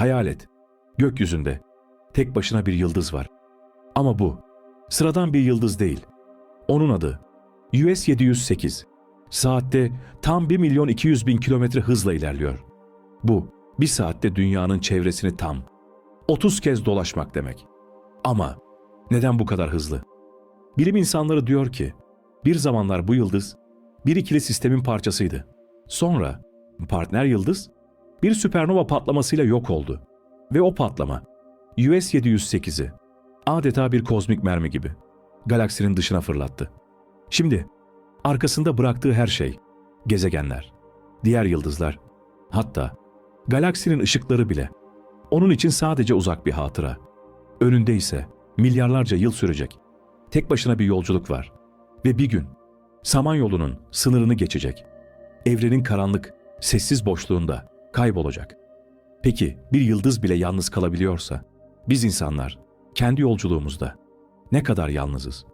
Hayal et. Gökyüzünde tek başına bir yıldız var. Ama bu sıradan bir yıldız değil. Onun adı US 708. Saatte tam 1 milyon 200 bin kilometre hızla ilerliyor. Bu bir saatte dünyanın çevresini tam 30 kez dolaşmak demek. Ama neden bu kadar hızlı? Bilim insanları diyor ki bir zamanlar bu yıldız bir ikili sistemin parçasıydı. Sonra partner yıldız bir süpernova patlamasıyla yok oldu. Ve o patlama US 708'i adeta bir kozmik mermi gibi galaksinin dışına fırlattı. Şimdi arkasında bıraktığı her şey, gezegenler, diğer yıldızlar, hatta galaksinin ışıkları bile onun için sadece uzak bir hatıra. Önünde ise milyarlarca yıl sürecek. Tek başına bir yolculuk var ve bir gün Samanyolu'nun sınırını geçecek. Evrenin karanlık, sessiz boşluğunda kaybolacak. Peki bir yıldız bile yalnız kalabiliyorsa biz insanlar kendi yolculuğumuzda ne kadar yalnızız?